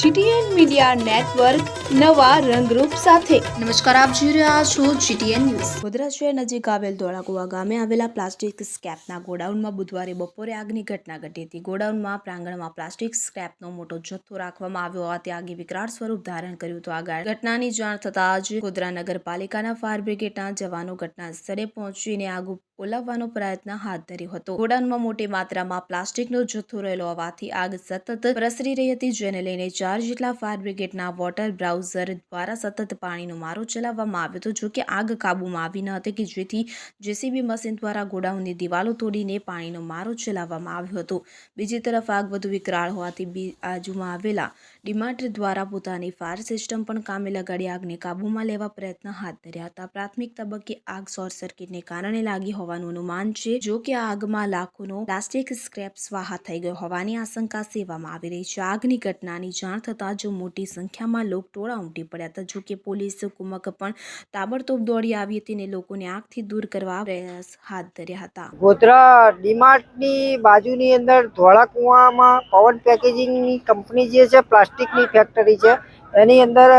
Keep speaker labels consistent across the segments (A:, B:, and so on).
A: GTN media network નવા રંગરૂપ સાથે.
B: નમસ્કાર આપ જોઈ રહ્યા છો જીટીએન ન્યૂઝ.
A: ગોધરા શહેર નજીક આવેલ ધોળાકુવા ગામે આવેલા પ્લાસ્ટિક સ્ક્રેપના ગોડાઉનમાં બુધવારે બપોરે આગની ઘટના ઘટી હતી. ગોડાઉનમાં પ્રાંગણમાં પ્લાસ્ટિક સ્ક્રેપનો મોટો જથ્થો રાખવામાં આવ્યો હોવાથી આગે વિકરાળ સ્વરૂપ ધારણ કર્યું હતું. આ ઘટનાની જાણ થતાં જ ગોધરા નગરપાલિકાના ફાયર બ્રિગેડના જવાનો ઘટના સ્થળે પહોંચીને આગ ઓલાવવાનો પ્રયત્ન હાથ ધર્યો હતો. ગોડાઉનમાં મોટી માત્રામાં પ્લાસ્ટિકનો જથ્થો રહેલો હોવાથી આગ સતત પ્રસરી રહી હતી જેને લઈને ચાર જેટલા ફાયર બ્રિગેડના વોટર બ્રાઉઝર દ્વારા સતત પાણીનો મારો ચલાવવામાં આવ્યો હતો જોકે આગ કાબૂમાં આવી ન હતી કે જેથી જેસીબી મશીન દ્વારા ગોડાઉનની દિવાલો તોડીને પાણીનો મારો ચલાવવામાં આવ્યો હતો. બીજી તરફ આગ વધુ વિકરાળ હોવાથી બાજુમાં આવેલા ડીમાર્ટ દ્વારા પોતાની ફાયર સિસ્ટમ પણ કામે લગાડી આગને કાબૂમાં લેવા પ્રયત્ન હાથ ધર્યા હતા. પ્રાથમિક તબક્કે આગ શોર્ટ સર્કિટને કારણે લાગી હોવાનું અનુમાન છે, જો કે આગમાં લાખોનો પ્લાસ્ટિક સ્ક્રેપ સ્વાહા થઈ ગયો હોવાની આશંકા સેવામાં આવી રહી છે. આગની ઘટનાની જાણ થતાં જ મોટી સંખ્યામાં લોક ટોળા ઉમટી પડ્યા હતા. જો કે પોલીસ કુમક પણ તાબડતોબ દોડી આવી હતી અને લોકોને આગથી દૂર કરવા પ્રયાસ હાથ ધર્યા હતા.
C: ગોધરા ડીમાર્ટની બાજુની અંદર ધોળા કુવામાં પવન પેકેજિંગની કંપની જે છે, પ્લાસ્ટિકની ફેક્ટરી છે, એની અંદર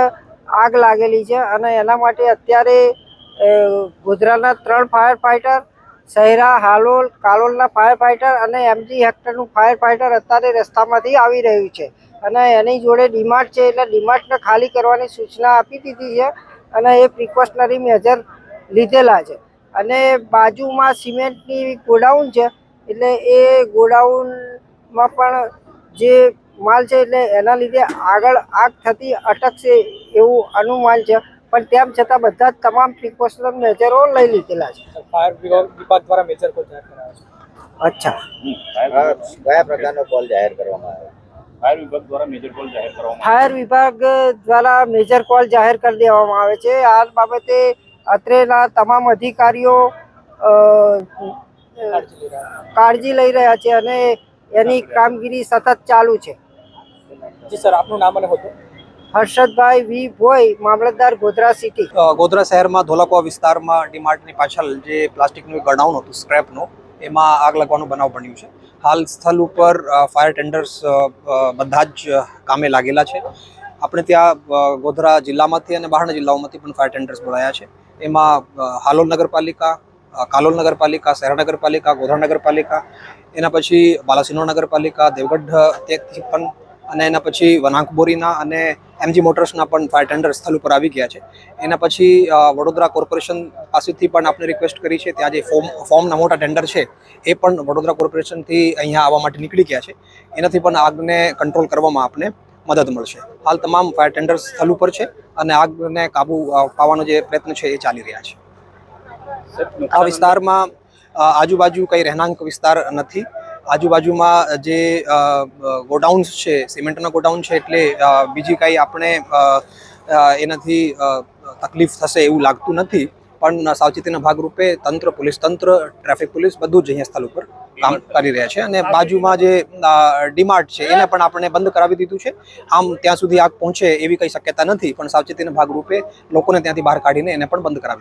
C: આગ લાગેલી છે અને એના માટે અત્યારે ગોધરાના ત્રણ ફાયર ફાઇટર સહેરા, હાલોલ, કાલોલના ફાયર ફાઇટર અને એમજી હેક્ટરનું ફાયર ફાઇટર અત્યારે રસ્તામાંથી આવી રહ્યું છે. અને એની જોડે ડીમાર્ટ છે એટલે ડીમાર્ટને ખાલી કરવાની સૂચના આપી દીધી છે અને એ પ્રિકોશનરી મેજર લીધેલા છે. અને બાજુમાં સિમેન્ટની ગોડાઉન છે એટલે એ ગોડાઉનમાં પણ જે માલ છે એટલે એના લીધે આગળ આગ થતી અટકશે એવું અનુમાન છે. પણ તેમ છતાં બધા જ તમામ પ્રિકોશનલ મેજરો લઈ લીધેલા છે.
D: ફાયર વિભાગ વિભાગ દ્વારા મેજર કોલ જાહેર કરાયો છે?
C: અચ્છા.
E: કયા પ્રકારનો કોલ જાહેર કરવામાં આવ્યો?
F: ફાયર વિભાગ દ્વારા મેજર કોલ જાહેર કરવામાં
C: ફાયર વિભાગ દ્વારા મેજર કોલ જાહેર કરી દેવામાં આવે છે. આ બાબતે અત્રેના તમામ અધિકારીઓ
D: કાળજી લઈ રહ્યા
C: છે અને એની કામગીરી સતત ચાલુ છે.
D: જી સર આપનું નામ અને હોદ્દો?
C: હર્ષદભાઈ વી ભોઈ મામલતદાર ગોધરા સિટી.
G: ગોધરા શહેરમાં ધોલાકુવા વિસ્તારમાં ડીમાર્ટની પાછળ જે પ્લાસ્ટિકનું ગડાઉન હતું સ્ક્રેપનું એમાં આગ લાગવાનું બનાવ બન્યું છે. હાલ સ્થળ ઉપર ફાયર ટેન્ડર્સ બધા જ કામે લાગેલા છે. આપણે ત્યાં ગોધરા જિલ્લામાંથી અને બહારના જિલ્લાઓમાંથી પણ ફાયર ટેન્ડર્સ બોલાયા છે. એમાં હાલોલ નગરપાલિકા કાલોલ નગરપાલિકા, શહેરા નગરપાલિકા, ગોધરા નગરપાલિકા, એના પછી બાલાસિનોર નગરપાલિકા, દેવગઢ ત્યાંથી પણ અને એના પછી વનાંક બોરીના અને એમજી મોટર્સના પણ ફાયર ટેન્ડર સ્થળ ઉપર આવી ગયા છે. એના પછી વડોદરા કોર્પોરેશન પાસેથી પણ આપણે રિક્વેસ્ટ કરી છે ત્યાં જે ફોર્મ ફોર્મના મોટા ટેન્ડર છે એ પણ વડોદરા કોર્પોરેશનથી અહીંયા આવવા માટે નીકળી ગયા છે. એનાથી પણ આગને કંટ્રોલ કરવામાં આપણે મદદ મળશે. હાલ તમામ ફાયર ટેન્ડર સ્થળ ઉપર છે અને આગને કાબુ પાવાનો જે પ્રયત્ન છે એ ચાલી રહ્યા છે. આ વિસ્તારમાં આજુબાજુ કંઈ રહેણાંક વિસ્તાર નથી. આજુબાજુમાં જે ગોડાઉન્સ છે, સિમેન્ટના ગોડાઉન છે, એટલે બીજી કાંઈ આપણે એનાથી તકલીફ થશે એવું લાગતું નથી. પણ સાવચેતીના ભાગરૂપે તંત્ર, પોલીસ તંત્ર, ટ્રાફિક પોલીસ બધું જ અહીંયા સ્થળ ઉપર કામ કરી રહ્યા છે. અને બાજુમાં જે ડીમાર્ટ છે, એને પણ આપણે બંધ કરાવી દીધું છે. આમ ત્યાં સુધી આગ પહોંચે એવી કંઈ શક્યતા નથી, પણ સાવચેતીના ભાગરૂપે લોકોને ત્યાંથી બહાર કાઢીને એને પણ બંધ કરાવી